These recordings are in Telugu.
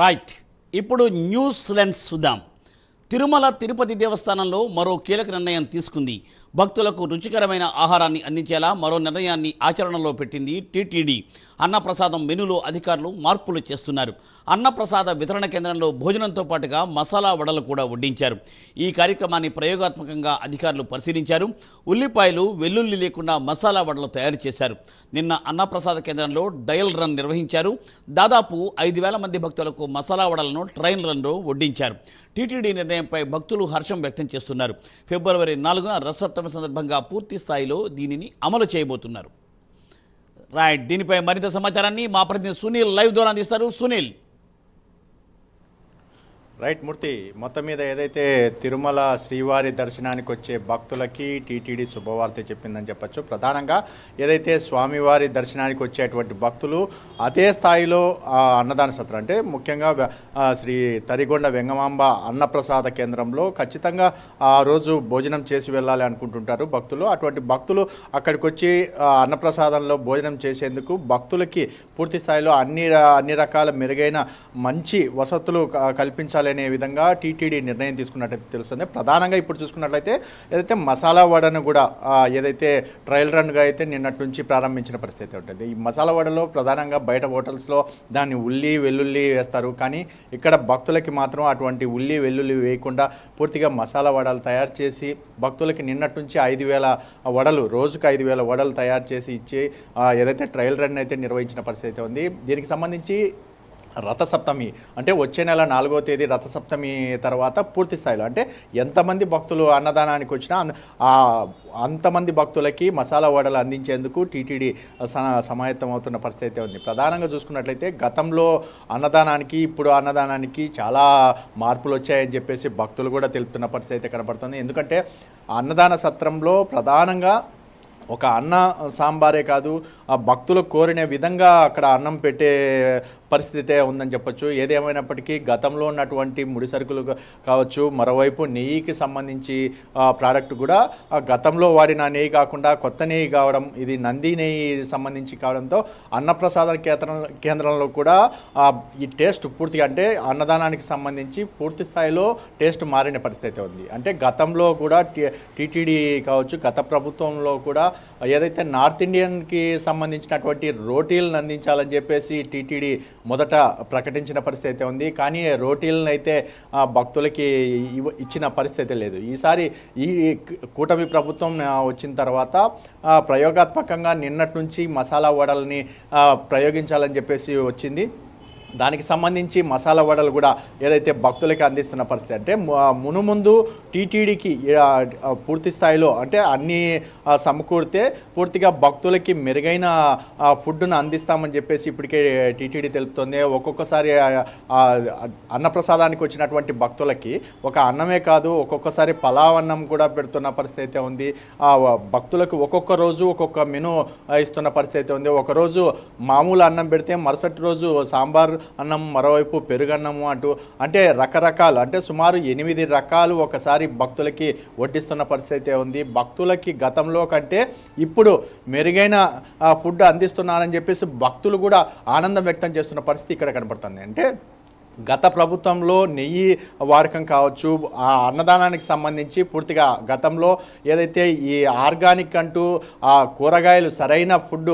రైట్ ఇప్పుడు న్యూస్ లెన్స్ చూద్దాం. తిరుమల తిరుపతి దేవస్థానంలో మరో కీలక నిర్ణయం తీసుకుంది. భక్తులకు రుచికరమైన ఆహారాన్ని అందించేలా మరో నిర్ణయాన్ని ఆచరణలో పెట్టింది టీటీడీ. అన్నప్రసాదం మెనూలో అధికారులు మార్పులు చేస్తున్నారు. అన్నప్రసాద వితరణ కేంద్రంలో భోజనంతో పాటుగా మసాలా వడలు కూడా వడ్డించారు. ఈ కార్యక్రమాన్ని ప్రయోగాత్మకంగా అధికారులు పరిశీలించారు. ఉల్లిపాయలు వెల్లుల్లి లేకుండా మసాలా వడలు తయారు చేశారు. నిన్న అన్నప్రసాద కేంద్రంలో డయల్ రన్ నిర్వహించారు. దాదాపు ఐదు వేల మంది భక్తులకు మసాలా వడలను ట్రైన్ రన్లో వడ్డించారు. టీటీడీ నిర్ణయం నిర్ణయంపై భక్తులు హర్షం వ్యక్తం చేస్తున్నారు. ఫిబ్రవరి నాలుగున రథసప్తమి సందర్భంగా పూర్తి స్థాయిలో దీనిని అమలు చేయబోతున్నారు. రైట్ దీనిపై మరింత సమాచారాన్ని మా ప్రతినిధి సునీల్ లైవ్ ద్వారా అందిస్తారు. సునీల్. రైట్ మూర్తి మొత్తం మీద ఏదైతే తిరుమల శ్రీవారి దర్శనానికి వచ్చే భక్తులకి టీటీడీ శుభవార్త చెప్పిందని చెప్పొచ్చు. ప్రధానంగా ఏదైతే స్వామివారి దర్శనానికి వచ్చేటువంటి భక్తులు అదే స్థాయిలో అన్నదాన సత్రం అంటే ముఖ్యంగా శ్రీ తరిగొండ వెంగమాంబ అన్నప్రసాద కేంద్రంలో ఖచ్చితంగా ఆ రోజు భోజనం చేసి వెళ్ళాలి అనుకుంటుంటారు భక్తులు. అటువంటి భక్తులు అక్కడికి వచ్చి అన్నప్రసాదంలో భోజనం చేసేందుకు భక్తులకి పూర్తి స్థాయిలో అన్ని అన్ని రకాల మెరుగైన మంచి వసతులు క- కల్పించాలనే విధంగా టీటీడీ నిర్ణయం తీసుకున్నట్టయితే తెలుస్తుంది. ప్రధానంగా ఇప్పుడు చూసుకున్నట్లయితే ఏదైతే మసాలా వడను కూడా ఏదైతే ట్రయల్ రన్గా అయితే నిన్నటి నుంచి ప్రారంభించిన పరిస్థితి ఉంటుంది. ఈ మసాలా వడలో ప్రధానంగా బయట హోటల్స్లో దాన్ని ఉల్లి వెల్లుల్లి వేస్తారు. కానీ ఇక్కడ భక్తులకి మాత్రం అటువంటి ఉల్లి వెల్లుల్లి వేయకుండా పూర్తిగా మసాలా వడలు తయారు చేసి భక్తులకి నిన్నటి నుంచి ఐదు వేల వడలు రోజుకు ఐదు వేల వడలు తయారు చేసి ఇచ్చి ఏదైతే ట్రయల్ రన్ అయితే నిర్వహించిన పరిస్థితి అయితే ఉంది. దీనికి సంబంధించి రథసప్తమి అంటే వచ్చే నెల నాలుగో తేదీ రథసప్తమి తర్వాత పూర్తి స్థాయిలో. అంటే ఎంతమంది భక్తులు అన్నదానానికి వచ్చినా ఆ అంతమంది భక్తులకి మసాలా వడలు అందించేందుకు టీటీడీ స- సమాయత్తం అవుతున్న పరిస్థితి అయితే ఉంది. ప్రధానంగా చూసుకున్నట్లయితే గతంలో అన్నదానానికి ఇప్పుడు అన్నదానానికి చాలా మార్పులు వచ్చాయని చెప్పేసి భక్తులు కూడా తెలుపుతున్న పరిస్థితి అయితే కనబడుతుంది. ఎందుకంటే అన్నదాన సత్రంలో ప్రధానంగా ఒక అన్న సాంబారే కాదు ఆ భక్తులు కోరిన విధంగా అక్కడ అన్నం పెట్టే పరిస్థితే ఉందని చెప్పొచ్చు. ఏదేమైనప్పటికీ గతంలో ఉన్నటువంటి ముడి సరుకులు కావచ్చు మరోవైపు నెయ్యికి సంబంధించి ఆ, ప్రోడక్ట్ కూడా గతంలో వాడిన నెయ్యి కాకుండా కొత్త నెయ్యి కావడం ఇది నంది నెయ్యి సంబంధించి కావడంతో అన్నప్రసాద కేంద్రం కేంద్రంలో కూడా ఈ టేస్ట్ పూర్తిగా అంటే అన్నదానానికి సంబంధించి పూర్తి స్థాయిలో టేస్ట్ మారిన పరిస్థితి ఉంది. అంటే గతంలో కూడా టీటీడీ కావచ్చు గత ప్రభుత్వంలో కూడా ఏదైతే నార్త్ ఇండియన్కి సంబంధించినటువంటి రోటీలను అందించాలని చెప్పేసి టీటీడీ మొదట ప్రకటించిన పరిస్థితి అయితే ఉంది. కానీ రోటీలను అయితే ఆ, భక్తులకి ఇవ్వ- ఇచ్చిన పరిస్థితి లేదు. ఈసారి ఈ కూటమి ప్రభుత్వం వచ్చిన తర్వాత ప్రయోగాత్మకంగా నిన్నటి నుంచి మసాలా వడల్ని ప్రయోగించాలని చెప్పేసి వచ్చింది. దానికి సంబంధించి మసాలా వడలు కూడా ఏదైతే భక్తులకి అందిస్తున్న పరిస్థితి అంటే మునుముందు టీటీడీకి పూర్తి స్థాయిలో అంటే అన్నీ సమకూరితే పూర్తిగా భక్తులకి మెరుగైన ఫుడ్ను అందిస్తామని చెప్పేసి ఇప్పటికే టీటీడీ తెలుపుతుంది. ఒక్కొక్కసారి అన్నప్రసాదానికి వచ్చినటువంటి భక్తులకి ఒక అన్నమే కాదు ఒక్కొక్కసారి పలావ్ అన్నం కూడా పెడుతున్న పరిస్థితి అయితే ఉంది. ఆ, భక్తులకు ఒక్కొక్క రోజు ఒక్కొక్క మెను ఇస్తున్న పరిస్థితి అయితే ఉంది. ఒకరోజు మామూలు అన్నం పెడితే మరుసటి రోజు సాంబార్ అన్నం మరోవైపు పెరుగన్నము అంటూ అంటే రకరకాలు అంటే సుమారు ఎనిమిది రకాలు ఒకసారి భక్తులకి వడ్డిస్తున్న పరిస్థితి అయితే ఉంది. భక్తులకి గతంలో కంటే ఇప్పుడు మెరుగైన ఫుడ్ అందిస్తున్నారని చెప్పేసి భక్తులు కూడా ఆనందం వ్యక్తం చేస్తున్న పరిస్థితి ఇక్కడ కనపడుతుంది అంటే గత ప్రభుత్వంలో నెయ్యి వాడకం కావచ్చు ఆ అన్నదానానికి సంబంధించి పూర్తిగా గతంలో ఏదైతే ఈ ఆర్గానిక్ అంటూ ఆ కూరగాయలు సరైన ఫుడ్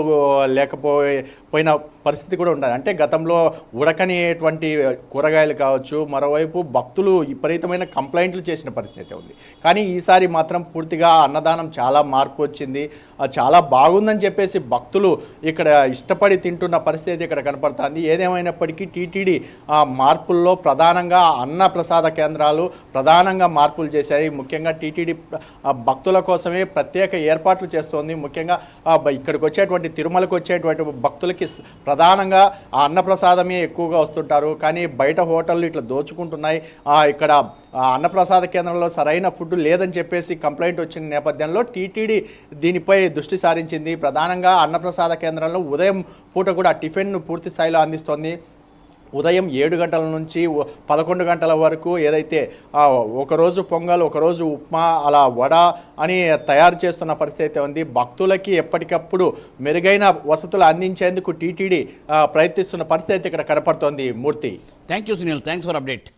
లేకపోయి పోయిన పరిస్థితి కూడా ఉండదు అంటే గతంలో ఉడకనేటువంటి కూరగాయలు కావచ్చు మరోవైపు భక్తులు విపరీతమైన కంప్లైంట్లు చేసిన పరిస్థితి ఉంది. కానీ ఈసారి మాత్రం పూర్తిగా అన్నదానం చాలా మార్పు వచ్చింది. చాలా బాగుందని చెప్పేసి భక్తులు ఇక్కడ ఇష్టపడి తింటున్న పరిస్థితి ఇక్కడ కనపడుతుంది. ఏదేమైనప్పటికీ టీటీడీ ఆ మార్పుల్లో ప్రధానంగా అన్న ప్రసాద కేంద్రాలు ప్రధానంగా మార్పులు చేశాయి. ముఖ్యంగా టీటీడీ భక్తుల కోసమే ప్రత్యేక ఏర్పాట్లు చేస్తోంది. ముఖ్యంగా ఇక్కడికి వచ్చేటువంటి తిరుమలకు వచ్చేటువంటి భక్తులకి ప్రధానంగా ఆ అన్నప్రసాదమే ఎక్కువగా వస్తుంటారు. కానీ బయట హోటళ్ళు ఇట్లా దోచుకుంటున్నాయి. ఇక్కడ ఆ, అన్నప్రసాద కేంద్రంలో సరైన ఫుడ్ లేదని చెప్పేసి కంప్లైంట్ వచ్చిన నేపథ్యంలో టీటీడీ దీనిపై దృష్టి సారించింది. ప్రధానంగా అన్నప్రసాద కేంద్రంలో ఉదయం పూట కూడా టిఫిన్ను పూర్తి స్థాయిలో అందిస్తోంది. ఉదయం ఏడు గంటల నుంచి పదకొండు గంటల వరకు ఏదైతే ఒకరోజు పొంగల్ ఒకరోజు ఉప్మా అలా వడ అని తయారు చేస్తున్న పరిస్థితి అయితే ఉంది. భక్తులకి ఎప్పటికప్పుడు మెరుగైన వసతులు అందించేందుకు టీటీడీ ప్రయత్నిస్తున్న పరిస్థితి అయితే ఇక్కడ కనపడుతోంది. Murthy. Thank you Sunil thanks for update